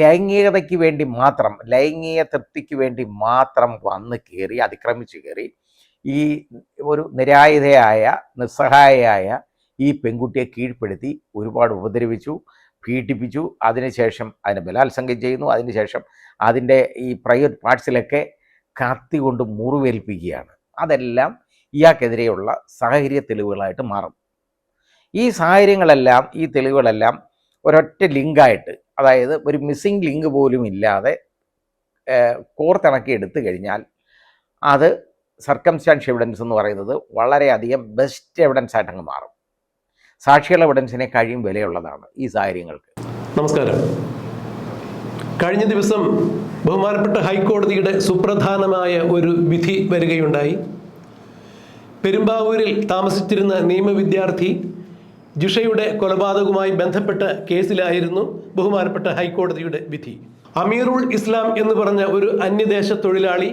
ലൈംഗികതയ്ക്ക് വേണ്ടി മാത്രം ലൈംഗിക തൃപ്തിക്ക് വേണ്ടി മാത്രം വന്ന് കയറി അതിക്രമിച്ചു കയറി ഈ ഒരു നിരായുധയായ നിസ്സഹായയായ ഈ പെൺകുട്ടിയെ കീഴ്പ്പെടുത്തി ഒരുപാട് ഉപദ്രവിച്ചു പീഡിപ്പിച്ചു അതിനുശേഷം അതിനെ ബലാത്സംഗം ചെയ്യുന്നു അതിനുശേഷം അതിന്റെ ഈ പ്രൈവറ്റ് പാർട്സിലൊക്കെ കത്തി കൊണ്ട് മുറിവേൽപ്പിക്കുകയാണ്. അതെല്ലാം ഇയാൾക്കെതിരെയുള്ള സാഹചര്യ തെളിവുകളായിട്ട് മാറും. ഈ സാഹചര്യങ്ങളെല്ലാം ഈ തെളിവുകളെല്ലാം ഒരൊറ്റ ലിങ്കായിട്ട് അതായത് ഒരു മിസ്സിംഗ് ലിങ്ക് പോലും ഇല്ലാതെ കോർത്തിണക്കി എടുത്തു കഴിഞ്ഞാൽ അത് സർക്കംസ്റ്റാൻഷ്യൽ എവിഡൻസ് എന്ന് പറയുന്നത് വളരെയധികം ബെസ്റ്റ് എവിഡൻസ് ആയിട്ട് അങ്ങ് മാറും. സാക്ഷികളുടെ എവിഡൻസിനെ കഴിയും വിലയുള്ളതാണ് ഈ സാഹചര്യങ്ങൾക്ക്. നമസ്കാരം. കഴിഞ്ഞ ദിവസം ബഹുമാനപ്പെട്ട ഹൈക്കോടതിയുടെ സുപ്രധാനമായ ഒരു വിധി വരികയുണ്ടായി. പെരുമ്പാവൂരിൽ താമസിച്ചിരുന്ന നിയമവിദ്യാർത്ഥി ജിഷയുടെ കൊലപാതകവുമായി ബന്ധപ്പെട്ട കേസിലായിരുന്നു ബഹുമാനപ്പെട്ട ഹൈക്കോടതിയുടെ വിധി. അമീറുൾ ഇസ്ലാം എന്ന് പറഞ്ഞ ഒരു അന്യദേശ തൊഴിലാളി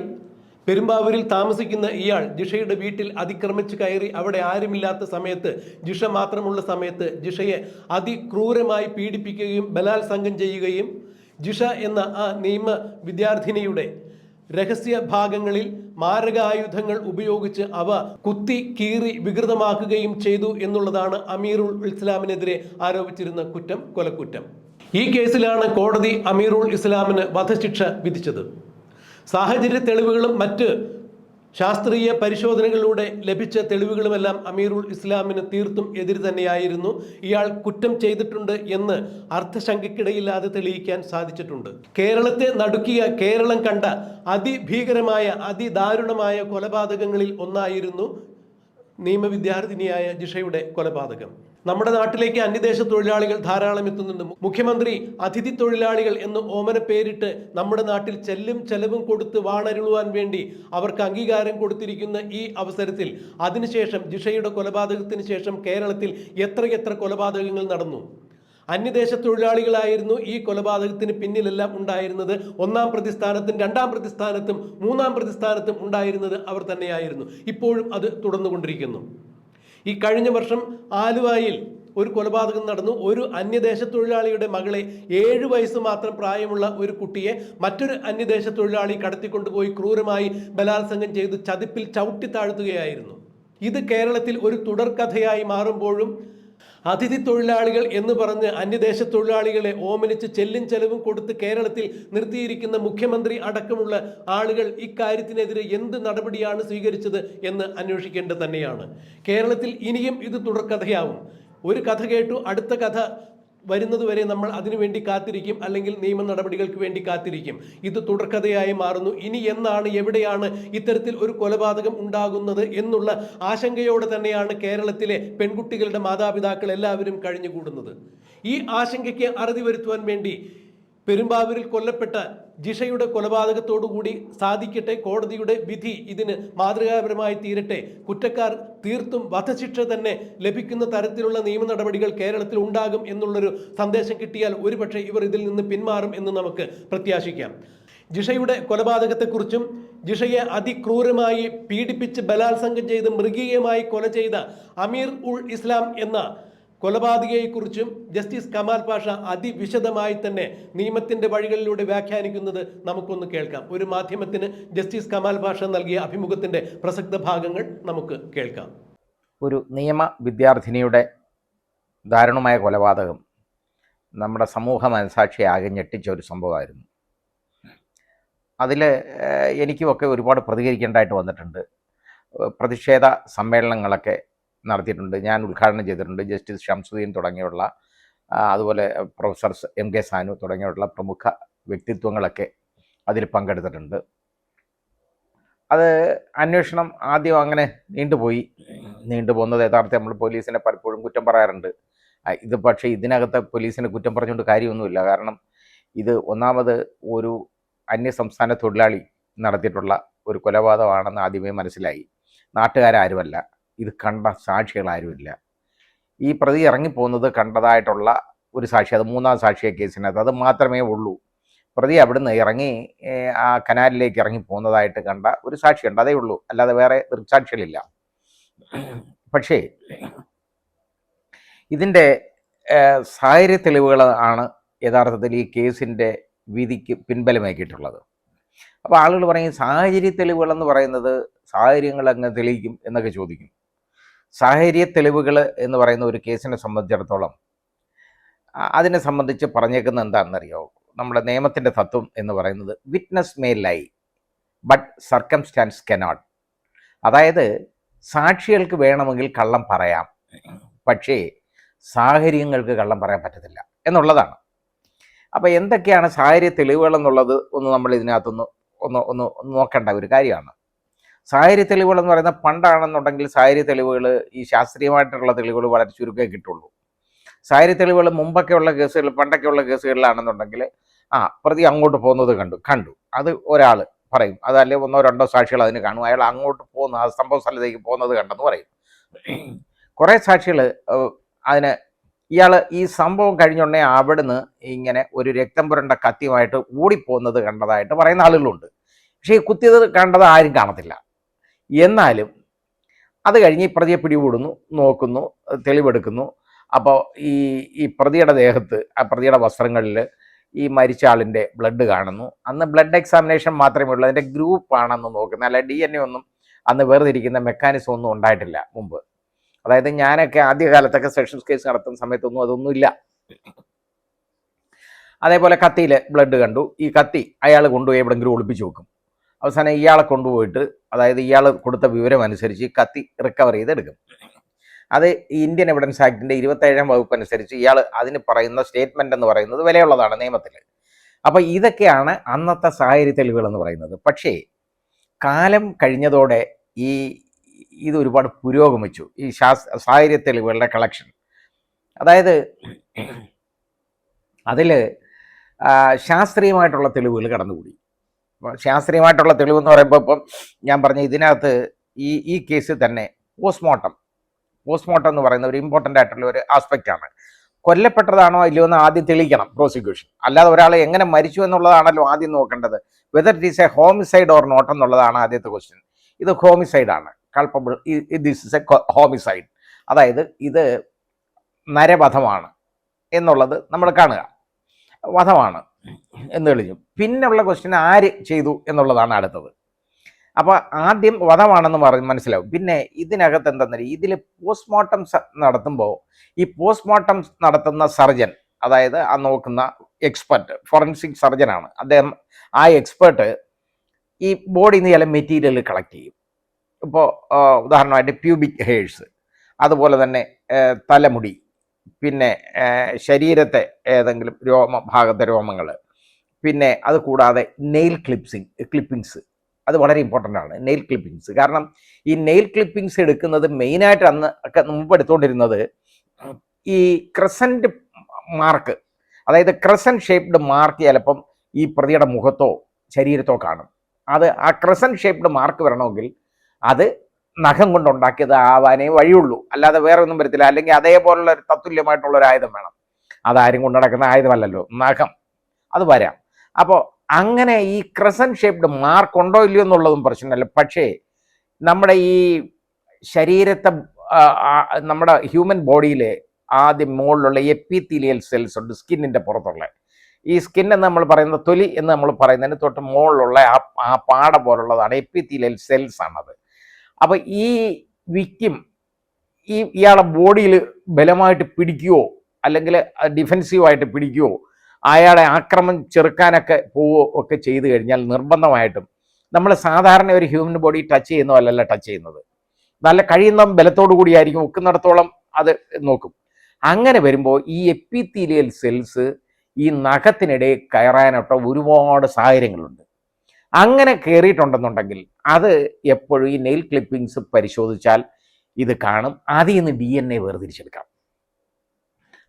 പെരുമ്പാവൂരിൽ താമസിക്കുന്ന ഇയാൾ ജിഷയുടെ വീട്ടിൽ അതിക്രമിച്ച് കയറി അവിടെ ആരുമില്ലാത്ത സമയത്ത് ജിഷ മാത്രമുള്ള സമയത്ത് ജിഷയെ അതിക്രൂരമായി പീഡിപ്പിക്കുകയും ബലാത്സംഗം ചെയ്യുകയും ജിഷ എന്ന ആ നിയമ വിദ്യാർത്ഥിനിയുടെ രഹസ്യ ഭാഗങ്ങളിൽ മാരകായുധങ്ങൾ ഉപയോഗിച്ച് അവ കുത്തി കീറി വികൃതമാക്കുകയും ചെയ്തു എന്നുള്ളതാണ് അമീറുൽ ഇസ്ലാമിനെതിരെ ആരോപിച്ചിരുന്ന കുറ്റം കൊലക്കുറ്റം. ഈ കേസിലാണ് കോടതി അമീറുൽ ഇസ്ലാമിന് വധശിക്ഷ വിധിച്ചത്. സാഹചര്യ തെളിവുകളും മറ്റ് ശാസ്ത്രീയ പരിശോധനകളിലൂടെ ലഭിച്ച തെളിവുകളുമെല്ലാം അമീറുൽ ഇസ്ലാമിന് തീർത്തും എതിര് തന്നെയായിരുന്നു. ഇയാൾ കുറ്റം ചെയ്തിട്ടുണ്ട് എന്ന് അർത്ഥശങ്കയ്ക്കിടയില്ലാതെ തെളിയിക്കാൻ സാധിച്ചിട്ടുണ്ട്. കേരളത്തെ നടുക്കിയ കേരളം കണ്ട അതിഭീകരമായ അതിദാരുണമായ കൊലപാതകങ്ങളിൽ ഒന്നായിരുന്നു നിയമവിദ്യാർത്ഥിനിയായ ജിഷയുടെ കൊലപാതകം. നമ്മുടെ നാട്ടിലേക്ക് അന്യദേശ തൊഴിലാളികൾ ധാരാളം എത്തുന്നുണ്ട്. മുഖ്യമന്ത്രി അതിഥി തൊഴിലാളികൾ എന്ന് ഓമന പേരിട്ട് നമ്മുടെ നാട്ടിൽ ചെല്ലും ചെലവും കൊടുത്ത് വാണരുളുവാൻ വേണ്ടി അവർക്ക് അംഗീകാരം കൊടുത്തിരിക്കുന്ന ഈ അവസരത്തിൽ അതിനുശേഷം ജിഷയുടെ കൊലപാതകത്തിന് ശേഷം കേരളത്തിൽ എത്രയെത്ര കൊലപാതകങ്ങൾ നടന്നു? അന്യദേശ തൊഴിലാളികളായിരുന്നു ഈ കൊലപാതകത്തിന് പിന്നിലെല്ലാം ഉണ്ടായിരുന്നത്. ഒന്നാം പ്രതിസ്ഥാനത്തും രണ്ടാം പ്രതിസ്ഥാനത്തും മൂന്നാം പ്രതിസ്ഥാനത്തും ഉണ്ടായിരുന്നത് അവർ തന്നെയായിരുന്നു. ഇപ്പോഴും അത് തുടർന്നുകൊണ്ടിരിക്കുന്നു. ഈ കഴിഞ്ഞ വർഷം ആലുവായിൽ ഒരു കൊലപാതകം നടന്നു. ഒരു അന്യദേശ തൊഴിലാളിയുടെ മകളെ ഏഴ് വയസ്സ് മാത്രം പ്രായമുള്ള ഒരു കുട്ടിയെ മറ്റൊരു അന്യദേശ തൊഴിലാളി കടത്തിക്കൊണ്ടുപോയി ക്രൂരമായി ബലാത്സംഗം ചെയ്ത് ചതിപ്പിൽ ചവിട്ടി താഴ്ത്തുകയായിരുന്നു. ഇത് കേരളത്തിൽ ഒരു തുടർക്കഥയായി മാറുമ്പോഴും അതിഥി തൊഴിലാളികൾ എന്ന് പറഞ്ഞ് അന്യദേശ തൊഴിലാളികളെ ഓമനിച്ച് ചെല്ലും ചെലവും കൊടുത്ത് കേരളത്തിൽ നിർത്തിയിരിക്കുന്ന മുഖ്യമന്ത്രി അടക്കമുള്ള ആളുകൾ ഇക്കാര്യത്തിനെതിരെ എന്ത് നടപടിയാണ് സ്വീകരിച്ചത് എന്ന് അന്വേഷിക്കേണ്ടത് തന്നെയാണ്. കേരളത്തിൽ ഇനിയും ഇത് തുടർക്കഥയാവും. ഒരു കഥ കേട്ടു അടുത്ത കഥ വരുന്നതുവരെ നമ്മൾ അതിനുവേണ്ടി കാത്തിരിക്കും അല്ലെങ്കിൽ നിയമ നടപടികൾക്ക് വേണ്ടി കാത്തിരിക്കും. ഇത് തുടർക്കഥയായി മാറുന്നു. ഇനി എന്നാണ് എവിടെയാണ് ഇത്തരത്തിൽ ഒരു കൊലപാതകം ഉണ്ടാകുന്നത് എന്നുള്ള ആശങ്കയോടെ തന്നെയാണ് കേരളത്തിലെ പെൺകുട്ടികളുടെ മാതാപിതാക്കൾ എല്ലാവരും കഴിഞ്ഞുകൂടുന്നത്. ഈ ആശങ്കയ്ക്ക് അറുതി വരുത്തുവാൻ വേണ്ടി പെരുമ്പാവൂരിൽ കൊല്ലപ്പെട്ട ജിഷയുടെ കൊലപാതകത്തോടുകൂടി സാധിക്കട്ടെ കോടതിയുടെ വിധി ഇതിന് മാതൃകാപരമായി തീരട്ടെ. കുറ്റക്കാർ തീർത്തും വധശിക്ഷ തന്നെ ലഭിക്കുന്ന തരത്തിലുള്ള നിയമ നടപടികൾ കേരളത്തിൽ ഉണ്ടാകും എന്നുള്ളൊരു സന്ദേശം കിട്ടിയാൽ ഒരുപക്ഷെ ഇവർ ഇതിൽ നിന്ന് പിന്മാറും എന്ന് നമുക്ക് പ്രത്യാശിക്കാം. ജിഷയുടെ കൊലപാതകത്തെക്കുറിച്ചും ജിഷയെ അതിക്രൂരമായി പീഡിപ്പിച്ച് ബലാത്സംഗം ചെയ്ത് മൃഗീയമായി കൊല ചെയ്ത അമീർ ഉൾ ഇസ്ലാം എന്ന കൊലപാതകയെക്കുറിച്ചും ജസ്റ്റിസ് കമാൽ പാഷ അതിവിശദമായി തന്നെ നിയമത്തിന്റെ വഴികളിലൂടെ വ്യാഖ്യാനിക്കുന്നത് നമുക്കൊന്ന് കേൾക്കാം. ഒരു മാധ്യമത്തിന് ജസ്റ്റിസ് കമാൽ പാഷ നൽകിയ അഭിമുഖത്തിന്റെ പ്രസക്ത ഭാഗങ്ങൾ നമുക്ക് കേൾക്കാം. ഒരു നിയമ വിദ്യാർത്ഥിനിയുടെ ദാരുണമായ കൊലപാതകം നമ്മുടെ സമൂഹ മനസാക്ഷിയെ ആകെ ഞെട്ടിച്ച ഒരു സംഭവമായിരുന്നു. അതിൽ എനിക്കുമൊക്കെ ഒരുപാട് പ്രതികരിക്കേണ്ടതായിട്ട് വന്നിട്ടുണ്ട്. പ്രതിഷേധ സമ്മേളനങ്ങളൊക്കെ നടത്തിയിട്ടുണ്ട്. ഞാൻ ഉദ്ഘാടനം ചെയ്തിട്ടുണ്ട്. ജസ്റ്റിസ് ഷംസുദ്ദീൻ തുടങ്ങിയുള്ള അതുപോലെ പ്രൊഫസർ എം കെ സാനു തുടങ്ങിയുള്ള പ്രമുഖ വ്യക്തിത്വങ്ങളൊക്കെ അതിൽ പങ്കെടുത്തിട്ടുണ്ട്. അത് അന്വേഷണം ആദ്യം അങ്ങനെ നീണ്ടുപോയി. നീണ്ടുപോകുന്നത് യഥാർത്ഥം നമ്മൾ പോലീസിനെ പലപ്പോഴും കുറ്റം പറയാറുണ്ട്. ഇത് പക്ഷേ ഇതിനകത്ത് പോലീസിനെ കുറ്റം പറഞ്ഞുകൊണ്ട് കാര്യമൊന്നുമില്ല. കാരണം ഇത് ഒന്നാമത് ഒരു അന്യ സംസ്ഥാന തൊഴിലാളി നടത്തിയിട്ടുള്ള ഒരു കൊലപാതകമാണെന്ന് ആദ്യമേ മനസ്സിലായി. നാട്ടുകാരാരുമല്ല. ഇത് കണ്ട സാക്ഷികളാരുമില്ല. ഈ പ്രതി ഇറങ്ങിപ്പോകുന്നത് കണ്ടതായിട്ടുള്ള ഒരു സാക്ഷി അത് മൂന്നാം സാക്ഷിയെ കേസിനകത്ത് അത് മാത്രമേ ഉള്ളൂ. പ്രതി അവിടുന്ന് ഇറങ്ങി ആ കനാലിലേക്ക് ഇറങ്ങി പോകുന്നതായിട്ട് കണ്ട ഒരു സാക്ഷിയുണ്ട്. അതേ ഉള്ളൂ. അല്ലാതെ വേറെ ദൃക്സാക്ഷികളില്ല. പക്ഷേ ഇതിന്റെ സാഹചര്യ തെളിവുകൾ ആണ് യഥാർത്ഥത്തിൽ ഈ കേസിന്റെ വിധിക്ക് പിൻബലമാക്കിയിട്ടുള്ളത്. അപ്പോൾ ആളുകൾ പറയും സാഹചര്യ തെളിവുകളെന്ന് പറയുന്നത് സാഹചര്യങ്ങൾ അങ്ങ് തെളിയിക്കും എന്നൊക്കെ ചോദിക്കും. സാഹചര്യ തെളിവുകൾ എന്ന് പറയുന്ന ഒരു കേസിനെ സംബന്ധിച്ചിടത്തോളം അതിനെ സംബന്ധിച്ച് പറഞ്ഞേക്കുന്നത് എന്താണെന്നറിയോ? നമ്മുടെ നിയമത്തിന്റെ തത്വം എന്ന് പറയുന്നത് witness may lie but circumstance cannot അതായത് സാക്ഷികൾക്ക് വേണമെങ്കിൽ കള്ളം പറയാം പക്ഷേ സാഹചര്യങ്ങൾക്ക് കള്ളം പറയാൻ പറ്റത്തില്ല എന്നുള്ളതാണ്. അപ്പോൾ എന്തൊക്കെയാണ് സാഹചര്യ തെളിവുകൾ എന്നുള്ളത് ഒന്ന് നമ്മൾ ഇതിനകത്തൊന്ന് ഒന്ന് ഒന്ന് നോക്കേണ്ട ഒരു കാര്യമാണ്. സാഹചര്യ തെളിവുകൾ എന്ന് പറയുന്നത് പണ്ടാണെന്നുണ്ടെങ്കിൽ സാഹചര്യ തെളിവുകൾ ഈ ശാസ്ത്രീയമായിട്ടുള്ള തെളിവുകൾ വളരെ ചുരുക്കമേ കിട്ടുള്ളൂ. സാഹചര്യ തെളിവുകൾ മുമ്പൊക്കെയുള്ള കേസുകൾ പണ്ടൊക്കെയുള്ള കേസുകളിലാണെന്നുണ്ടെങ്കിൽ ആ പ്രതി അങ്ങോട്ട് പോകുന്നത് കണ്ടു. കണ്ടു. അത് ഒരാൾ പറയും. അതല്ലേ ഒന്നോ രണ്ടോ സാക്ഷികൾ അതിന് കാണും. അയാൾ അങ്ങോട്ട് പോകുന്ന ആ സംഭവ സ്ഥലത്തേക്ക് പോകുന്നത് കണ്ടെന്ന് പറയും. കുറേ സാക്ഷികൾ അതിന് ഇയാൾ ഈ സംഭവം കഴിഞ്ഞുടനെ അവിടുന്ന് ഇങ്ങനെ ഒരു രക്തം പുരണ്ട കത്തിയുമായിട്ട് ഓടിപ്പോകുന്നത് കണ്ടതായിട്ട് പറയുന്ന ആളുകളുണ്ട്. പക്ഷേ ഈ കുത്തിയത് കണ്ടത് ആരും കാണത്തില്ല. എന്നാലും അത് കഴിഞ്ഞ് ഈ പ്രതിയെ പിടികൂടുന്നു നോക്കുന്നു തെളിവെടുക്കുന്നു. അപ്പോൾ ഈ ഈ പ്രതിയുടെ ദേഹത്ത് ആ പ്രതിയുടെ വസ്ത്രങ്ങളിൽ ഈ മരിച്ച ആളിന്റെ ബ്ലഡ് കാണുന്നു. അന്ന് ബ്ലഡ് എക്സാമിനേഷൻ മാത്രമേ ഉള്ളൂ. അതിന്റെ ഗ്രൂപ്പാണെന്ന് നോക്കുന്നത് അല്ല ഡി എൻ എ ഒന്നും അന്ന് വേർതിരിക്കുന്ന മെക്കാനിസം ഒന്നും ഉണ്ടായിട്ടില്ല മുമ്പ്. അതായത് ഞാനൊക്കെ ആദ്യകാലത്തൊക്കെ സെഷൻസ് കേസ് നടത്തുന്ന സമയത്തൊന്നും അതൊന്നുമില്ല. അതേപോലെ കത്തിയിൽ ബ്ലഡ് കണ്ടു. ഈ കത്തി അയാൾ കൊണ്ടുപോയി എവിടെയെങ്കിലും ഒളിപ്പിച്ചു വെക്കും. അവസാനം ഇയാളെ കൊണ്ടുപോയിട്ട് അതായത് ഇയാൾ കൊടുത്ത വിവരം അനുസരിച്ച് കത്തി റിക്കവർ ചെയ്തെടുക്കും. അത് ഇന്ത്യൻ എവിഡൻസ് ആക്ടിന്റെ ഇരുപത്തേഴാം വകുപ്പ് അനുസരിച്ച് ഇയാൾ അതിന് പറയുന്ന സ്റ്റേറ്റ്മെന്റ് എന്ന് പറയുന്നത് വിലയുള്ളതാണ് നിയമത്തിൽ. അപ്പോൾ ഇതൊക്കെയാണ് അന്നത്തെ സാഹചര്യ തെളിവുകൾ എന്ന് പറയുന്നത്. പക്ഷേ കാലം കഴിഞ്ഞതോടെ ഈ ഇത് ഒരുപാട് പുരോഗമിച്ചു. ഈ ശാസ് സാഹചര്യ തെളിവുകളുടെ കളക്ഷൻ അതായത് അതിൽ ശാസ്ത്രീയമായിട്ടുള്ള തെളിവുകൾ കടന്നുകൂടി. ശാസ്ത്രീയമായിട്ടുള്ള തെളിവെന്ന് പറയുമ്പോൾ ഇപ്പം ഞാൻ പറഞ്ഞ ഇതിനകത്ത് ഈ ഈ കേസിൽ തന്നെ പോസ്റ്റ്മോർട്ടം പോസ്റ്റ്മോർട്ടം എന്ന് പറയുന്ന ഒരു ഇമ്പോർട്ടന്റ് ആയിട്ടുള്ള ഒരു ആസ്പെക്റ്റ് ആണ്. കൊല്ലപ്പെട്ടതാണോ ഇല്ലയോ എന്ന് ആദ്യം തെളിയിക്കണം പ്രോസിക്യൂഷൻ അല്ലാതെ ഒരാളെ എങ്ങനെ മരിച്ചു എന്നുള്ളതാണല്ലോ ആദ്യം നോക്കേണ്ടത്. Whether it is a homicide or not എന്നുള്ളതാണ് ആദ്യത്തെ ക്വസ്റ്റ്യൻ ഇത് ഹോമിസൈഡ് ആണ്. Culpable this is a homicide അതായത് ഇത് നരവധമാണ് എന്നുള്ളത് നമ്മൾ കാണുക. വധമാണ്. എന്ന് തെളിഞ്ഞു. പിന്നെയുള്ള ക്വസ്റ്റ്യൻ ആര് ചെയ്തു എന്നുള്ളതാണ് അടുത്തത്. അപ്പോൾ ആദ്യം വധമാണെന്ന് പറഞ്ഞ് മനസ്സിലാവും. പിന്നെ ഇതിനകത്ത് എന്തെന്ന് ഇതിൽ പോസ്റ്റ്മോർട്ടം നടത്തുമ്പോൾ ഈ പോസ്റ്റ്മോർട്ടം നടത്തുന്ന സർജൻ അതായത് ആ നോക്കുന്ന എക്സ്പെർട്ട് ഫോറൻസിക് സർജനാണ് അദ്ദേഹം ആ എക്സ്പെർട്ട് ഈ ബോഡിയിൽ നിന്ന് ചില മെറ്റീരിയൽ കളക്ട് ചെയ്യും. ഇപ്പോൾ ഉദാഹരണമായിട്ട് പ്യൂബിക് ഹെയർസ് അതുപോലെ തന്നെ തലമുടി പിന്നെ ശരീരത്തെ ഏതെങ്കിലും രോമ ഭാഗത്തെ രോമങ്ങൾ പിന്നെ അത് കൂടാതെ നെയിൽ ക്ലിപ്സിങ് ക്ലിപ്പിങ്സ് അത് വളരെ ഇമ്പോർട്ടന്റ് ആണ് നെയിൽ ക്ലിപ്പിങ്സ് കാരണം ഈ നെയിൽ ക്ലിപ്പിങ്സ് എടുക്കുന്നത് മെയിനായിട്ട് അന്ന് ഒക്കെ മുമ്പ് എടുത്തുകൊണ്ടിരുന്നത് ഈ ക്രസന്റ് മാർക്ക് അതായത് ക്രസൻ ഷേപ്ഡ് മാർക്ക് ചിലപ്പം ഈ പ്രതിയുടെ മുഖത്തോ ശരീരത്തോ കാണും. അത് ആ ക്രസൻ ഷേപ്ഡ് മാർക്ക് വരണമെങ്കിൽ അത് നഖം കൊണ്ടുണ്ടാക്കിയത് ആവാനേ വഴിയുള്ളൂ. അല്ലാതെ വേറെ ഒന്നും വരത്തില്ല. അല്ലെങ്കിൽ അതേപോലുള്ള ഒരു തത്തുല്യമായിട്ടുള്ള ഒരു ആയുധം വേണം. അതാരും കൊണ്ടു നടക്കുന്ന ആയുധമല്ലല്ലോ. നഖം. അത് വരാം. അപ്പോൾ അങ്ങനെ ഈ ക്രസൻ ഷേപ്ഡ് മാർക്ക് ഉണ്ടോ ഇല്ലയോ എന്നുള്ളതും പ്രശ്നമല്ല. പക്ഷേ നമ്മുടെ ഈ ശരീരത്തെ നമ്മുടെ ഹ്യൂമൻ ബോഡിയിലെ ആദ്യം മുകളിലുള്ള എപ്പിത്തീലിയൽ സെൽസ് ഉണ്ട് സ്കിന്നിന്റെ പുറത്തുള്ള. ഈ സ്കിൻ എന്ന് നമ്മൾ പറയുന്ന തൊലി എന്ന് നമ്മൾ പറയുന്നതിന് തൊട്ട് മുകളിലുള്ള ആ ആ പാട പോലുള്ളതാണ്. എപ്പിത്തീലിയൽ സെൽസ് ആണത്. അപ്പോൾ ഈ വിക്കിം ഈ ഇയാളെ ബോഡിയിൽ ബലമായിട്ട് പിടിക്കുകയോ അല്ലെങ്കിൽ ഡിഫെൻസീവായിട്ട് പിടിക്കുകയോ അയാളെ ആക്രമം ചെറുക്കാനൊക്കെ പോവുകയോ ഒക്കെ ചെയ്തു കഴിഞ്ഞാൽ നിർബന്ധമായിട്ടും നമ്മൾ സാധാരണ ഒരു ഹ്യൂമൻ ബോഡി ടച്ച് ചെയ്യുന്നോ അല്ലല്ല ടച്ച് ചെയ്യുന്നത്. നല്ല കഴിയുന്ന ബലത്തോടു കൂടിയായിരിക്കും. ഒക്കുന്നിടത്തോളം അത് നോക്കും. അങ്ങനെ വരുമ്പോൾ ഈ എപ്പിത്തീലിയൽ സെൽസ് ഈ നഖത്തിനിടെ കയറാനൊക്കെ ഒരുപാട് സാഹചര്യങ്ങളുണ്ട്. അങ്ങനെ കയറിയിട്ടുണ്ടെന്നുണ്ടെങ്കിൽ അത് എപ്പോഴും ഈ നെയിൽ ക്ലിപ്പിംഗ്സ് പരിശോധിച്ചാൽ ഇത് കാണും. അതിൽ നിന്ന് ഡി എൻ എ വേർതിരിച്ചെടുക്കാം.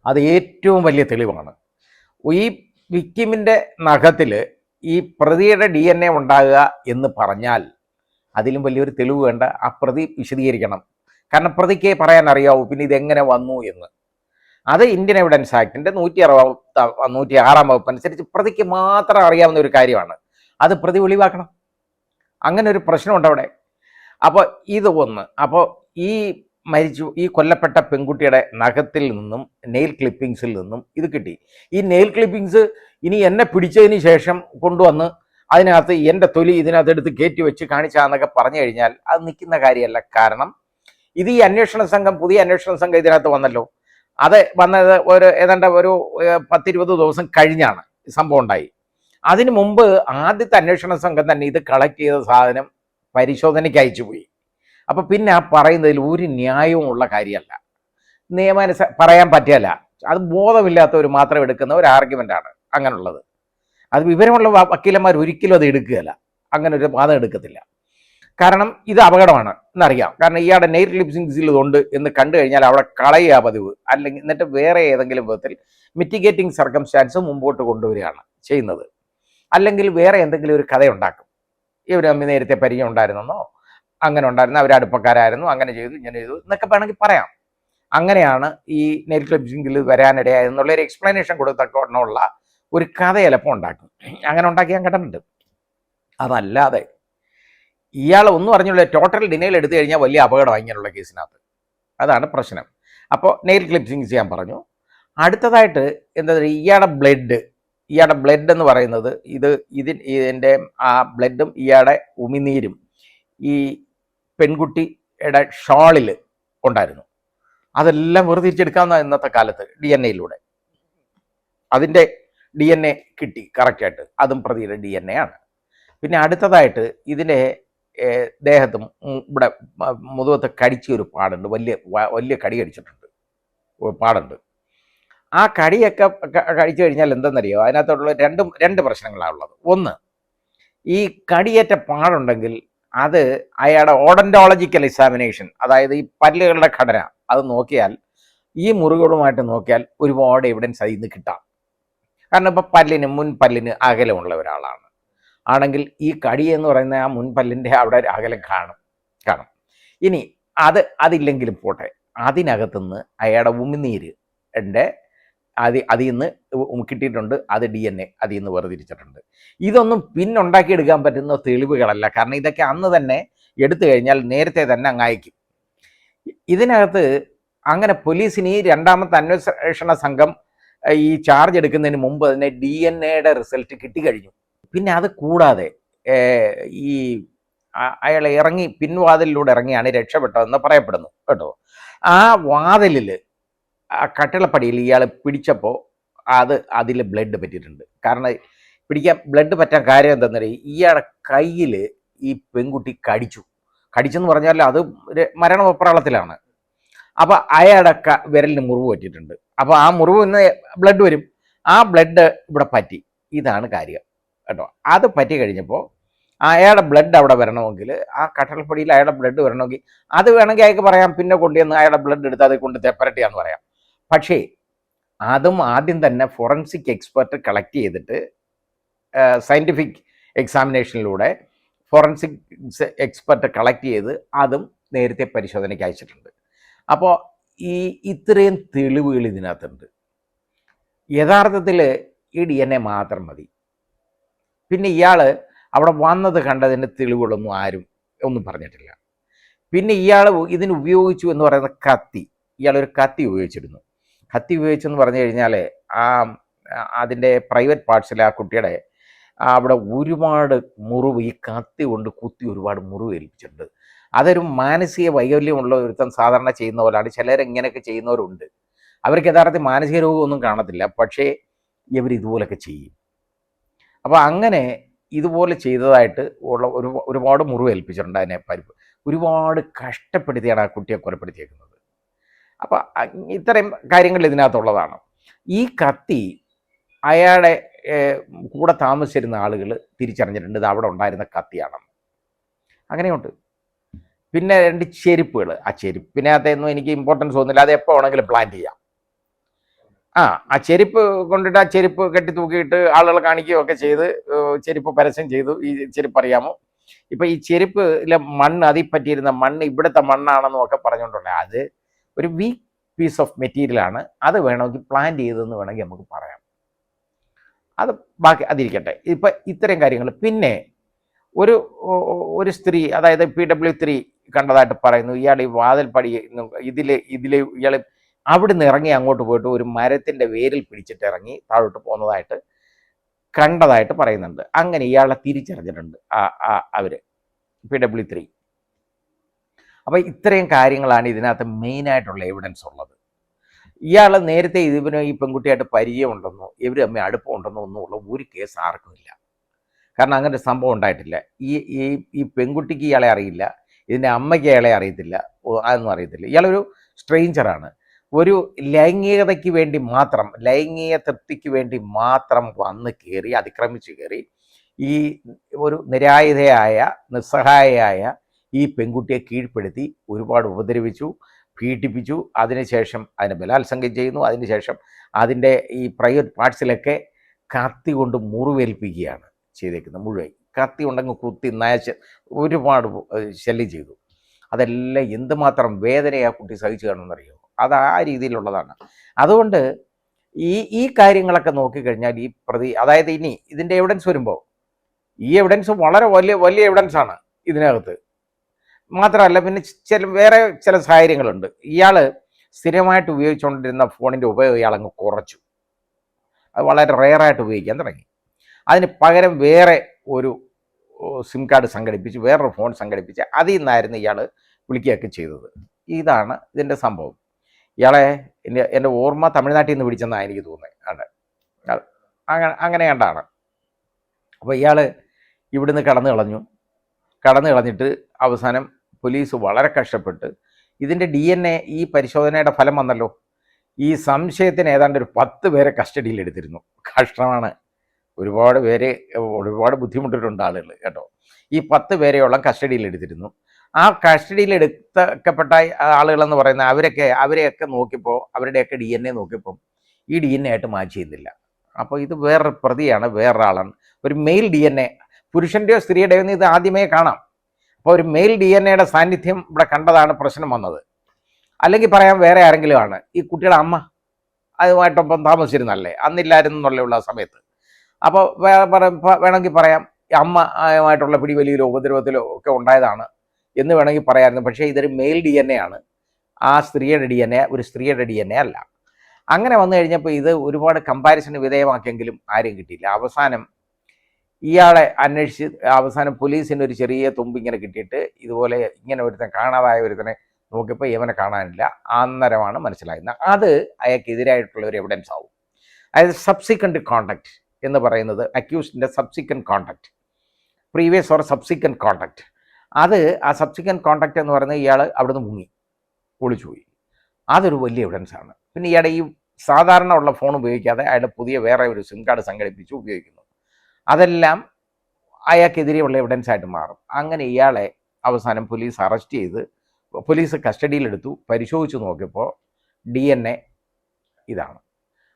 അത് ഏറ്റവും വലിയ തെളിവാണ്. ഈ വിക്കിമിന്റെ നഖത്തിൽ ഈ പ്രതിയുടെ ഡി എൻ എ ഉണ്ടാകുക എന്ന് പറഞ്ഞാൽ അതിലും വലിയൊരു തെളിവ് വേണ്ട. ആ പ്രതി വിശദീകരിക്കണം. കാരണം പ്രതിക്ക് പറയാൻ അറിയാവൂ പിന്നെ ഇതെങ്ങനെ വന്നു എന്ന്. അത് ഇന്ത്യൻ എവിഡൻസ് ആക്ടിന്റെ നൂറ്റി അറുപത് നൂറ്റി ആറാം വകുപ്പ് അനുസരിച്ച് പ്രതിക്ക് മാത്രം അറിയാവുന്ന ഒരു കാര്യമാണ്. അത് പ്രതി ഒളിവാക്കണം അങ്ങനെ ഒരു പ്രശ്നമുണ്ട് അവിടെ. അപ്പോൾ ഇത് ഒന്ന്. അപ്പോൾ ഈ മരിച്ചു ഈ കൊല്ലപ്പെട്ട പെൺകുട്ടിയുടെ നഖത്തിൽ നിന്നും നെയിൽ ക്ലിപ്പിങ്സിൽ നിന്നും ഇത് കിട്ടി. ഈ നെയിൽ ക്ലിപ്പിങ്സ് ഇനി എന്നെ പിടിച്ചതിന് ശേഷം കൊണ്ടുവന്ന് അതിനകത്ത് എന്റെ തൊലി ഇതിനകത്ത് എടുത്ത് കയറ്റി വെച്ച് കാണിച്ചാന്നൊക്കെ പറഞ്ഞു കഴിഞ്ഞാൽ അത് നിൽക്കുന്ന കാര്യമല്ല. കാരണം ഇത് ഈ അന്വേഷണ സംഘം പുതിയ അന്വേഷണ സംഘം ഇതിനകത്ത് വന്നല്ലോ. അത് വന്നത് ഒരു ഏതാണ്ട് ഒരു പത്തിരുപത് ദിവസം കഴിഞ്ഞാണ് സംഭവം ഉണ്ടായി. അതിനു മുമ്പ് ആദ്യത്തെ അന്വേഷണ സംഘം തന്നെ ഇത് കളക്ട് ചെയ്ത സാധനം പരിശോധനയ്ക്ക് അയച്ചു പോയി. അപ്പൊ പിന്നെ ആ പറയുന്നതിൽ ഒരു ന്യായവും ഉള്ള കാര്യമല്ല. നിയമാനുസ പറയാൻ പറ്റിയല്ല. അത് ബോധമില്ലാത്തവർ മാത്രം എടുക്കുന്ന ഒരു ആർഗ്യുമെന്റ് ആണ് അങ്ങനെയുള്ളത് അത് വിവരമുള്ള വക്കീലന്മാർ ഒരിക്കലും അത് എടുക്കുകയല്ല. അങ്ങനെ ഒരു വാദം എടുക്കത്തില്ല. കാരണം ഇത് അപകടമാണ് എന്നറിയാം. കാരണം ഇയാളുടെ ലിപ്സിംഗ് ക്ലിപ്സിങ്സിൽ ഇതുണ്ട് എന്ന് കണ്ടു കഴിഞ്ഞാൽ അവിടെ കളയുക പതിവ്. അല്ലെങ്കിൽ എന്നിട്ട് വേറെ ഏതെങ്കിലും വിധത്തിൽ മിറ്റിഗേറ്റിംഗ് സർക്കംസ്റ്റാൻസ് മുമ്പോട്ട് കൊണ്ടുവരികയാണ് ചെയ്യുന്നത്. അല്ലെങ്കിൽ വേറെ എന്തെങ്കിലും ഒരു കഥ ഉണ്ടാക്കും ഇവർ തമ്മിൽ നേരത്തെ പരിചയം ഉണ്ടായിരുന്നെന്നോ? അങ്ങനെ ഉണ്ടായിരുന്നു. അവർ അടുപ്പക്കാരായിരുന്നു. അങ്ങനെ ചെയ്തു ഇങ്ങനെ ചെയ്തു എന്നൊക്കെ വേണമെങ്കിൽ പറയാം. അങ്ങനെയാണ് ഈ നെയിൽ ക്ലിപ്സിംഗിൽ വരാനിടയായെന്നുള്ള ഒരു എക്സ്പ്ലനേഷൻ കൊടുത്തക്കൊണ്ടുള്ള ഒരു കഥ ചിലപ്പോൾ ഉണ്ടാക്കും. അങ്ങനെ ഉണ്ടാക്കി ഞാൻ അതല്ലാതെ ഇയാൾ ഒന്നും അറിഞ്ഞുള്ള ടോട്ടൽ ഡിനയിൽ എടുത്തു കഴിഞ്ഞാൽ വലിയ അപകടമാണ് ഇങ്ങനെയുള്ള കേസിനകത്ത്. അതാണ് പ്രശ്നം. അപ്പോൾ നെയിൽ ക്ലിപ്സിങ് ചെയ്യാൻ പറഞ്ഞു. അടുത്തതായിട്ട് എന്താ ഇയാളുടെ ബ്ലഡ് ഇയാളുടെ ബ്ലഡ് എന്ന് പറയുന്നത് ഇത് ഇതിൻ ഇതിന്റെ ആ ബ്ലഡും ഇയാളുടെ ഉമിനീരും ഈ പെൺകുട്ടിയുടെ ഷാളിൽ ഉണ്ടായിരുന്നു. അതെല്ലാം വേർതിരിച്ചെടുക്കാവുന്ന ഇന്നത്തെ കാലത്ത് ഡി എൻ എയിലൂടെ അതിന്റെ ഡി എൻ എ കിട്ടി കറക്റ്റായിട്ട് അതും പ്രതിയുടെ ഡി എൻ എ ആണ്. പിന്നെ അടുത്തതായിട്ട് ഇതിന്റെ ദേഹത്തും ഇവിടെ മുതുകത്ത് കടിച്ച ഒരു പാടുണ്ട്. വലിയ വലിയ കടി കടിച്ചിട്ടുണ്ട്. പാടുണ്ട്. ആ കടിയൊക്കെ കഴിച്ചു കഴിഞ്ഞാൽ എന്തെന്നറിയോ? അതിനകത്തുള്ള രണ്ട് രണ്ട് പ്രശ്നങ്ങളാണ് ഉള്ളത്. ഒന്ന് ഈ കടിയേറ്റ പാടുണ്ടെങ്കിൽ അത് അയാളുടെ ഓഡന്റോളജിക്കൽ എക്സാമിനേഷൻ അതായത് ഈ പല്ലുകളുടെ ഘടന അത് നോക്കിയാൽ ഈ മുറികളുമായിട്ട് നോക്കിയാൽ ഒരുപാട് എവിഡൻസ് അതിൽ നിന്ന് കിട്ടാം. കാരണം ഇപ്പം പല്ലിന് മുൻ പല്ലിന് അകലമുള്ള ഒരാളാണ്. ആണെങ്കിൽ ഈ കടി എന്ന് പറയുന്ന ആ മുൻപല്ലിന്റെ അവിടെ അകലം കാണും കാണും. ഇനി അത് അതില്ലെങ്കിലും പോട്ടെ അതിനകത്തുനിന്ന് അയാളുടെ ഉമിനീര് എന്റെ അത് അതിൽ നിന്ന് കിട്ടിയിട്ടുണ്ട്. അത് ഡി എൻ എ അതിൽ നിന്ന് വേർതിരിച്ചിട്ടുണ്ട്. ഇതൊന്നും പിന്നുണ്ടാക്കിയെടുക്കാൻ പറ്റുന്ന തെളിവുകളല്ല. കാരണം ഇതൊക്കെ അന്ന് തന്നെ എടുത്തു കഴിഞ്ഞാൽ നേരത്തെ തന്നെ അങ്ങ് അയക്കും. ഇതിനകത്ത് അങ്ങനെ പോലീസിന് ഈ രണ്ടാമത്തെ അന്വേഷണ സംഘം ഈ ചാർജ് എടുക്കുന്നതിന് മുമ്പ് തന്നെ ഡി എൻ എയുടെ റിസൾട്ട് കിട്ടിക്കഴിഞ്ഞു പിന്നെ അത് കൂടാതെ ഈ അയാൾ ഇറങ്ങി പിൻവാതിലിലൂടെ ഇറങ്ങിയാണ് രക്ഷപ്പെട്ടതെന്ന് പറയപ്പെടുന്നു. കേട്ടോ? ആ വാതിലിൽ ആ കട്ടിളപ്പടിയിൽ ഇയാൾ പിടിച്ചപ്പോൾ അത് അതിൽ ബ്ലഡ് പറ്റിയിട്ടുണ്ട്. കാരണം പിടിക്കാൻ ബ്ലഡ് പറ്റാൻ കാര്യം എന്താണെന്നറിയാം ഇയാളുടെ കയ്യിൽ ഈ പെൺകുട്ടി കടിച്ചു. കടിച്ചെന്ന് പറഞ്ഞാൽ അത് മരണപ്രളത്തിലാണ് അപ്പോൾ അയാളുടെ ക വിരലിന് മുറിവ് പറ്റിയിട്ടുണ്ട്. അപ്പോൾ ആ മുറിവ് നിന്ന് ബ്ലഡ് വരും. ആ ബ്ലഡ് ഇവിടെ പറ്റി. ഇതാണ് കാര്യം കേട്ടോ. അത് പറ്റി കഴിഞ്ഞപ്പോൾ അയാളുടെ ബ്ലഡ് അവിടെ വരണമെങ്കിൽ ആ കട്ടൽപ്പടിയിൽ അയാളുടെ ബ്ലഡ് വരണമെങ്കിൽ അത് വേണമെങ്കിൽ അയാൾക്ക് പറയാം പിന്നെ കൊണ്ടുവന്ന് അയാളുടെ ബ്ലഡ് എടുത്ത് അത് കൊണ്ട് തെപ്പരട്ടിയാന്ന് പറയാം. പക്ഷേ അതും ആദ്യം തന്നെ ഫോറൻസിക് എക്സ്പെർട്ട് കളക്ട് ചെയ്തിട്ട് സയന്റിഫിക് എക്സാമിനേഷനിലൂടെ ഫോറൻസിക് എക്സ്പെർട്ട് കളക്ട് ചെയ്ത് അതും നേരത്തെ പരിശോധനയ്ക്ക് അയച്ചിട്ടുണ്ട്. അപ്പോൾ ഈ ഇത്രയും തെളിവുകൾ ഇതിനകത്തുണ്ട്. യഥാർത്ഥത്തിൽ ഈ ഡി എൻ എ മാത്രം മതി. പിന്നെ ഇയാൾ അവിടെ വന്നത് കണ്ടതിന്റെ തെളിവുകളൊന്നും ആരും ഒന്നും പറഞ്ഞിട്ടില്ല. പിന്നെ ഇയാൾ ഇതിന് ഉപയോഗിച്ചു എന്ന് പറയുന്ന കത്തി ഇയാളൊരു കത്തി ഉപയോഗിച്ചിരുന്നു. കത്തി ഉപയോഗിച്ചെന്ന് പറഞ്ഞു കഴിഞ്ഞാൽ ആ അതിന്റെ പ്രൈവറ്റ് പാർട്സിൽ ആ കുട്ടിയുടെ അവിടെ ഒരുപാട് മുറിവ് ഈ കത്തി കൊണ്ട് കുത്തി ഒരുപാട് മുറിവ് ഏൽപ്പിച്ചിട്ടുണ്ട്. അതൊരു മാനസിക വൈകല്യമുള്ള ഒരുത്തൻ സാധാരണ ചെയ്യുന്ന പോലെയാണ് ചിലർ ഇങ്ങനെയൊക്കെ ചെയ്യുന്നവരുണ്ട്. അവർക്ക് യഥാർത്ഥത്തിൽ മാനസിക രോഗമൊന്നും കാണത്തില്ല. പക്ഷേ ഇവർ ഇതുപോലൊക്കെ ചെയ്യും. അപ്പോൾ അങ്ങനെ ഇതുപോലെ ചെയ്തതായിട്ട് ഉള്ള ഒരു ഒരുപാട് മുറിവ് ഏൽപ്പിച്ചിട്ടുണ്ട് അതിനെ പരിപ്പ് ഒരുപാട് കഷ്ടപ്പെടുത്തിയാണ് ആ കുട്ടിയെ കൊലപ്പെടുത്തിയേക്കുന്നത്. അപ്പോൾ ഇത്രയും കാര്യങ്ങൾ ഇതിനകത്തുള്ളതാണ്. ഈ കത്തി അയാളെ കൂടെ താമസിച്ചിരുന്ന ആളുകൾ തിരിച്ചറിഞ്ഞിട്ടുണ്ട് ഇത് അവിടെ ഉണ്ടായിരുന്ന കത്തിയാണ്. അങ്ങനെയുണ്ട്. പിന്നെ രണ്ട് ചെരുപ്പുകൾ ആ ചെരുപ്പിനകത്തൊന്നും എനിക്ക് ഇമ്പോർട്ടൻസ് തോന്നുന്നില്ല അത് എപ്പോൾ വേണമെങ്കിലും പ്ലാൻ ചെയ്യാം. ആ ആ ചെരുപ്പ് കൊണ്ടിട്ട് ആ ചെരുപ്പ് കെട്ടി തൂക്കിയിട്ട് ആളുകളെ കാണിക്കുകയൊക്കെ ചെയ്ത് ചെരുപ്പ് പരസ്യം ചെയ്തു. ഈ ചെരുപ്പ് അറിയാമോ? ഇപ്പൊ ഈ ചെരുപ്പിലെ മണ്ണ് അതിൽ പറ്റിയിരുന്ന മണ്ണ് ഇവിടുത്തെ മണ്ണാണെന്നും ഒക്കെ പറഞ്ഞുകൊണ്ടുണ്ട്. അത് ഒരു വീക്ക് പീസ് ഓഫ് മെറ്റീരിയലാണ് അത് വേണമെങ്കിൽ പ്ലാൻ ചെയ്തതെന്ന് വേണമെങ്കിൽ നമുക്ക് പറയാം. അത് ബാക്കി അതിരിക്കട്ടെ. ഇപ്പൊ ഇത്തരം കാര്യങ്ങൾ. പിന്നെ ഒരു ഒരു സ്ത്രീ അതായത് പി ഡബ്ല്യു ത്രീ കണ്ടതായിട്ട് പറയുന്നു ഇയാൾ ഈ വാതിൽ പടി ഇതിൽ ഇതിൽ ഇയാൾ അവിടെ നിന്ന് ഇറങ്ങി അങ്ങോട്ട് പോയിട്ട് ഒരു മരത്തിന്റെ വേരിൽ പിടിച്ചിട്ട് ഇറങ്ങി താഴോട്ട് പോകുന്നതായിട്ട് കണ്ടതായിട്ട് പറയുന്നുണ്ട്. അങ്ങനെ ഇയാളെ തിരിച്ചറിഞ്ഞിട്ടുണ്ട് ആ ആ അവർ പി ഡബ്ല്യു ത്രീ അപ്പോൾ ഇത്രയും കാര്യങ്ങളാണ് ഇതിനകത്ത് മെയിനായിട്ടുള്ള എവിഡൻസ് ഉള്ളത്. ഇയാൾ നേരത്തെ ഇതിന് ഈ പെൺകുട്ടിയായിട്ട് പരിചയമുണ്ടെന്നോ ഇവർ തമ്മിൽ അടുപ്പമുണ്ടെന്നോ ഒന്നുമുള്ള ഒരു കേസ് ആർക്കും ഇല്ല. കാരണം അങ്ങനെ ഒരു സംഭവം ഉണ്ടായിട്ടില്ല. ഈ ഈ ഈ പെൺകുട്ടിക്ക് ഇയാളെ അറിയില്ല. ഇതിന്റെ അമ്മയ്ക്ക് ഇയാളെ അറിയത്തില്ല. അതൊന്നും അറിയത്തില്ല. ഇയാളൊരു സ്ട്രെയിഞ്ചറാണ് ഒരു ലൈംഗികതയ്ക്ക് വേണ്ടി മാത്രം ലൈംഗിക തൃപ്തിക്ക് വേണ്ടി മാത്രം വന്ന് കയറി അതിക്രമിച്ച് കയറി ഈ ഒരു നിരായുധയായ നിസ്സഹായയായ ഈ പെൺകുട്ടിയെ കീഴ്പ്പെടുത്തി ഒരുപാട് ഉപദ്രവിച്ചു പീഡിപ്പിച്ചു. അതിനുശേഷം അതിനെ ബലാത്സംഗം ചെയ്യുന്നു. അതിനുശേഷം അതിന്റെ ഈ പ്രൈവറ്റ് പാർട്സിലൊക്കെ കത്തി കൊണ്ട് മുറിവേൽപ്പിക്കുകയാണ് ചെയ്തേക്കുന്നത്. മുഴുവൻ കത്തി ഉണ്ടെങ്കിൽ കുത്തി നയച്ച് ഒരുപാട് ശല്യം ചെയ്തു. അതെല്ലാം എന്തുമാത്രം വേദനയെ ആ കുട്ടി സഹിച്ചു കാണുമെന്നറിയോ അത് ആ രീതിയിലുള്ളതാണ്. അതുകൊണ്ട് ഈ ഈ കാര്യങ്ങളൊക്കെ നോക്കിക്കഴിഞ്ഞാൽ ഈ പ്രതി അതായത് ഇനി ഇതിന്റെ എവിഡൻസ് വരുമ്പോൾ ഈ എവിഡൻസ് വളരെ വലിയ വലിയ എവിഡൻസ് ആണ് ഇതിനകത്ത്. മാത്രമല്ല പിന്നെ ചില വേറെ ചില സാഹചര്യങ്ങളുണ്ട്. ഇയാൾ സ്ഥിരമായിട്ട് ഉപയോഗിച്ചുകൊണ്ടിരുന്ന ഫോണിന്റെ ഉപയോഗം ഇയാൾ അങ്ങ് കുറച്ചു. അത് വളരെ റെയറായിട്ട് ഉപയോഗിക്കാൻ തുടങ്ങി. അതിന് പകരം വേറെ ഒരു സിം കാർഡ് സംഘടിപ്പിച്ച് വേറൊരു ഫോൺ സംഘടിപ്പിച്ച് അതിൽ നിന്നായിരുന്നു ഇയാൾ വിളിക്കുകയൊക്കെ ചെയ്തത്. ഇതാണ് ഇതിന്റെ സംഭവം. ഇയാളെ എന്റെ എന്റെ ഓർമ്മ തമിഴ്നാട്ടിൽ നിന്ന് പിടിച്ചെന്നാണ് എനിക്ക് തോന്നുന്നത്. അങ്ങനെ അങ്ങനെ കണ്ടാണ്. അപ്പോൾ ഇയാൾ ഇവിടുന്ന് കടന്നു കളഞ്ഞു. കടന്നു കളഞ്ഞിട്ട് അവസാനം പോലീസ് വളരെ കഷ്ടപ്പെട്ട് ഇതിന്റെ ഡി എൻ എ ഈ പരിശോധനയുടെ ഫലം വന്നല്ലോ. ഈ സംശയത്തിന് ഏതാണ്ട് ഒരു പത്ത് പേരെ കസ്റ്റഡിയിൽ എടുത്തിരുന്നു. കഷ്ടമാണ്. ഒരുപാട് പേര് ഒരുപാട് ബുദ്ധിമുട്ടിട്ടുണ്ട് ആളുകൾ കേട്ടോ. ഈ പത്ത് പേരെയോളം കസ്റ്റഡിയിൽ എടുത്തിരുന്നു. ആ കസ്റ്റഡിയിൽ എടുത്തക്കപ്പെട്ട ആളുകളെന്ന് പറയുന്ന അവരൊക്കെ അവരെയൊക്കെ നോക്കിയപ്പോൾ അവരുടെയൊക്കെ ഡി എൻ എ നോക്കിയപ്പം ഈ ഡി എൻ എ ആയിട്ട് മാച്ച് ചെയ്യുന്നില്ല. അപ്പോൾ ഇത് വേറൊരു പ്രതിയാണ് വേറൊരാളാണ്. ഒരു മെയിൽ ഡി എൻ എ പുരുഷന്റെയോ സ്ത്രീയുടെയോ ഇത് ആദ്യമേ കാണാം. അപ്പോൾ ഒരു മെയിൽ ഡി എൻ എയുടെ സാന്നിധ്യം ഇവിടെ കണ്ടതാണ് പ്രശ്നം വന്നത്. അല്ലെങ്കിൽ പറയാം വേറെ ആരെങ്കിലും ആണ് ഈ കുട്ടിയുടെ അമ്മ അതുമായിട്ടൊപ്പം താമസിച്ചിരുന്നല്ലേ അന്നില്ലായിരുന്നു എന്നുള്ള സമയത്ത്. അപ്പോൾ വേണമെങ്കിൽ പറയാം ഈ അമ്മ ആയുമായിട്ടുള്ള പിടിവലിയിലോ ഉപദ്രവത്തിലോ ഒക്കെ ഉണ്ടായതാണ് എന്ന് വേണമെങ്കിൽ പറയാമായിരുന്നു പക്ഷേ ഇതൊരു മെയിൽ ഡി എൻ എ ആണ്. ആ സ്ത്രീയുടെ ഡി എൻ എ ഒരു സ്ത്രീയുടെ ഡി എൻ എ അല്ല. അങ്ങനെ വന്നു കഴിഞ്ഞപ്പോൾ ഇത് ഒരുപാട് കമ്പാരിസന് വിധേയമാക്കിയെങ്കിലും ആരും കിട്ടിയില്ല. അവസാനം ഇയാളെ അന്വേഷിച്ച് അവസാനം പോലീസിന് ഒരു ചെറിയ തുമ്പ് ഇങ്ങനെ കിട്ടിയിട്ട് ഇതുപോലെ ഇങ്ങനെ ഒരുത്തൻ കാണാതായ ഒരുത്തനെ നോക്കിയപ്പോൾ ഇവനെ കാണാനില്ല. അന്നേരമാണ് മനസ്സിലാകുന്നത് അത് അയാൾക്കെതിരായിട്ടുള്ള ഒരു എവിഡൻസ് ആവും. അതായത് സബ്സിക്വന്റ് കോണ്ടാക്ട് എന്ന് പറയുന്നത് അക്യൂസിന്റെ subsequent contact previous or subsequent contact അത് ആ സബ്സിക്വന്റ് കോണ്ടാക്ട് എന്ന് പറയുന്നത് ഇയാൾ അവിടുന്ന് മുങ്ങി. ഒളിച്ചുപോയി അതൊരു വലിയ എവിഡൻസ് ആണ്. പിന്നെ ഇയാളുടെ ഈ സാധാരണ ഉള്ള ഫോൺ ഉപയോഗിക്കാതെ അയാളുടെ പുതിയ വേറെ ഒരു സിം കാർഡ് സംഘടിപ്പിച്ച് ഉപയോഗിക്കുന്നു. അതെല്ലാം അയാൾക്കെതിരെയുള്ള എവിഡൻസ് ആയിട്ട് മാറും. അങ്ങനെ ഇയാളെ അവസാനം പോലീസ് അറസ്റ്റ് ചെയ്ത് പോലീസ് കസ്റ്റഡിയിലെടുത്തു പരിശോധിച്ച് നോക്കിയപ്പോൾ ഡി എൻ എ ഇതാണ്.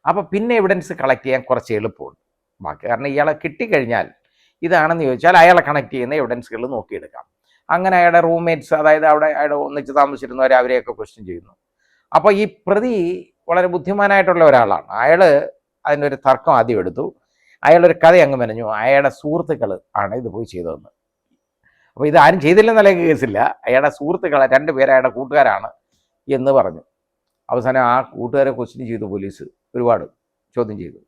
അപ്പോൾ പിന്നെ എവിഡൻസ് കളക്ട് ചെയ്യാൻ കുറച്ച് എളുപ്പമുണ്ട്. ബാക്കി കാരണം ഇയാളെ കിട്ടിക്കഴിഞ്ഞാൽ ഇതാണെന്ന് ചോദിച്ചാൽ അയാളെ കണക്ട് ചെയ്യുന്ന എവിഡൻസുകൾ നോക്കിയെടുക്കാം. അങ്ങനെ അയാളുടെ റൂംമേറ്റ്സ് അതായത് അവിടെ അയാളുടെ ഒന്നിച്ച് താമസിച്ചിരുന്നവർ അവരെയൊക്കെ ക്വസ്റ്റ്യൻ ചെയ്യുന്നു. അപ്പോൾ ഈ പ്രതി വളരെ ബുദ്ധിമാനായിട്ടുള്ള ഒരാളാണ്. അയാൾ ഒരു തർക്കം ആദ്യം എടുത്തു. അയാളൊരു കഥ അങ്ങ് മെനഞ്ഞു. അയാളുടെ സുഹൃത്തുക്കൾ ആണ് ഇത് പോയി ചെയ്തതെന്ന്. അപ്പോൾ ഇത് ആരും ചെയ്തില്ലെന്നല്ല കേസില്ല. അയാളുടെ സുഹൃത്തുക്കളെ രണ്ട് പേര് അയാളുടെ കൂട്ടുകാരാണ് എന്ന് പറഞ്ഞു. അവസാനം ആ കൂട്ടുകാരെ ക്വസ്റ്റ്യൻ ചെയ്തു പോലീസ്. ഒരുപാട് ചോദ്യം ചെയ്തു.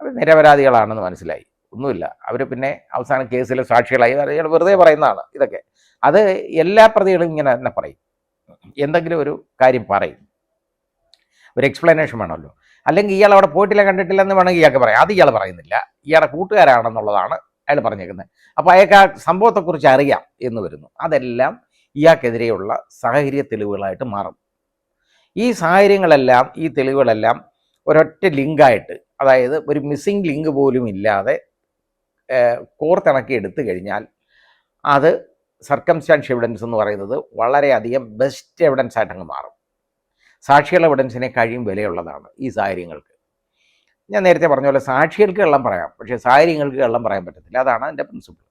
അവർ നിരപരാധികളാണെന്ന് മനസ്സിലായി. ഒന്നുമില്ല. അവർ പിന്നെ അവസാനം കേസിലെ സാക്ഷികളായി. അയാൾ വെറുതെ പറയുന്നതാണ് ഇതൊക്കെ. അത് എല്ലാ പ്രതികളും ഇങ്ങനെ തന്നെ പറയും. എന്തെങ്കിലും ഒരു കാര്യം പറയും. ഒരു എക്സ്പ്ലനേഷൻ വേണമല്ലോ. അല്ലെങ്കിൽ ഇയാൾ അവിടെ പോയിട്ടില്ല കണ്ടിട്ടില്ലെന്ന് വേണമെങ്കിൽ ഇയാൾക്ക് പറയാം. അത് ഇയാൾ പറയുന്നില്ല. ഇയാളുടെ കൂട്ടുകാരാണെന്നുള്ളതാണ് അയാൾ പറഞ്ഞേക്കുന്നത്. അപ്പോൾ അയാൾക്ക് ആ സംഭവത്തെക്കുറിച്ച് അറിയാം എന്ന് വരുന്നു. അതെല്ലാം ഇയാൾക്കെതിരെയുള്ള സാഹചര്യ തെളിവുകളായിട്ട് മാറും. ഈ സാഹചര്യങ്ങളെല്ലാം ഈ തെളിവുകളെല്ലാം ഒരൊറ്റ ലിങ്കായിട്ട് അതായത് ഒരു മിസ്സിംഗ് ലിങ്ക് പോലും ഇല്ലാതെ കോർത്തിണക്കി എടുത്തു കഴിഞ്ഞാൽ അത് സർക്കംസ്റ്റാൻഷ്യൽ എവിഡൻസ് എന്ന് പറയുന്നത് വളരെയധികം ബെസ്റ്റ് എവിഡൻസ് ആയിട്ടങ്ങ് മാറും. സാക്ഷികളുടെ എവിഡൻസിനെ കഴിയും വിലയുള്ളതാണ് ഈ സാഹചര്യങ്ങൾക്ക്. ഞാൻ നേരത്തെ പറഞ്ഞ പോലെ സാക്ഷികൾക്ക് കള്ളം പറയാം പക്ഷേ സാഹചര്യങ്ങൾക്ക് കള്ളം പറയാൻ പറ്റത്തില്ല. അതാണ് അതിന്റെ പ്രിൻസിപ്പിൾ